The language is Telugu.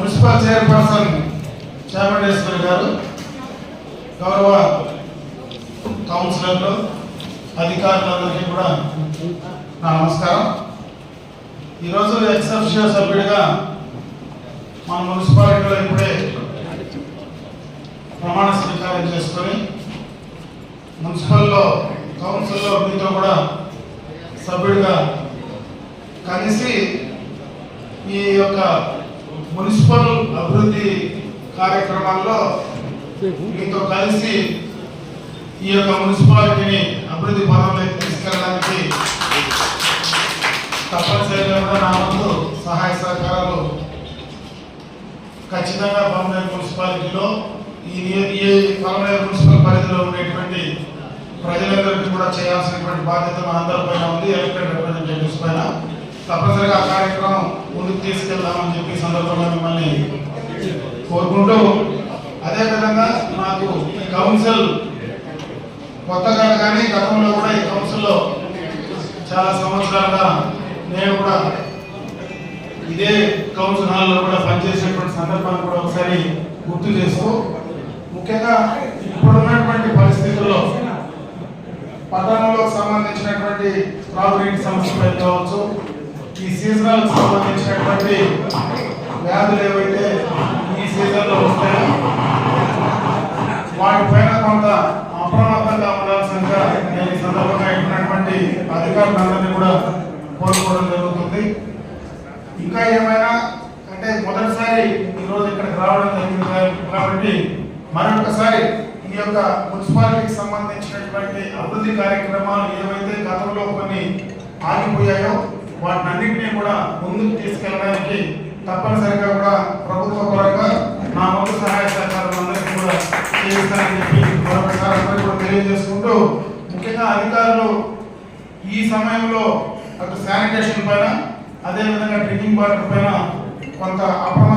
మున్సిపల్ చైర్పర్సన్ చామరేశ్వరి గారు గౌరవ కౌన్సిలర్లు అధికారులందరికీ కూడా నా నమస్కారం. ఈరోజు ఎక్సెప్షియో సభ్యుడిగా మన మున్సిపాలిటీలో ఇప్పుడే ప్రమాణ స్వీకారం చేసుకొని మున్సిపల్లో కౌన్సిల్లో మీతో కూడా సభ్యుడిగా కలిసి ఈ యొక్క మున్సిపల్ అభివృద్ధి కార్యక్రమాల్లో మీతో కలిసి ఈ యొక్క మున్సిపాలిటీని అభివృద్ధి పరంలోకి తీసుకెళ్ళడానికి తప్పనిసరిగా కూడా నా ముందు సహాయ సహకారాలు ఖచ్చితంగా పల్మనేరు మున్సిపాలిటీలో ఈ నియ- ఈ మున్సిపల్ పరిధిలో ఉండేటువంటి ప్రజలందరికీ కూడా చేయాల్సినటువంటి బాధ్యత మా పైన ఉంది. ఎలక్టెడ్ రిప్రజెంటేటివ్స్ పైన తప్పనిసరిగా కార్యక్రమం ముందుకు తీసుకెళ్దామని చెప్పి సందర్భంగా మిమ్మల్ని కోరుకుంటూ అదేవిధంగా నాకు ఈ కౌన్సిల్ కొత్తగా కానీ గతంలో కూడా ఈ కౌన్సిల్లో చాలా సంవత్సరాలుగా నేను కూడా ఇదే కౌన్సిల్ హాల్లో కూడా పనిచేసినటువంటి సందర్భాన్ని కూడా ఒకసారి గుర్తు చేస్తూ ముఖ్యంగా ఇప్పుడున్నటువంటి పరిస్థితుల్లో పట్టణంలో సంబంధించినటువంటి త్రాగునీటి సమస్యపై కావచ్చు ఈ సీజనల్ సంబంధించినటువంటి వ్యాధులు ఏవైతే ఈ సీజన్లో వస్తాయో వాటిపైన కొంత అప్రమత్తంగా ఉండాల్సిందిగా నేను ఈ సందర్భంగా ఇచ్చినటువంటి అధికారులందరినీ కూడా కోరుకోవడం జరుగుతుంది. ఇంకా ఏమైనా అంటే మొదటిసారి ఈరోజు ఇక్కడికి రావడం జరిగింది కాబట్టి మరొకసారి ఈ యొక్క మున్సిపాలిటీకి సంబంధించినటువంటి అభివృద్ధి కార్యక్రమాలు ఏవైతే గతంలో కొన్ని ఆగిపోయాయో వాటినన్నింటినీ కూడా ముందుకు తీసుకెళ్ళడానికి తప్పనిసరిగా కూడా ప్రభుత్వ పరంగా నా వంతు సహాయ సహకారం అందరికీ కూడా చేస్తానని చెప్పి మరొకసారి కూడా తెలియజేసుకుంటూ ముఖ్యంగా అధికారులు ఈ సమయంలో అటు శానిటేషన్ పైన అదేవిధంగా డ్రింకింగ్ వాటర్ పైన కొంత అప్రమత్తంగా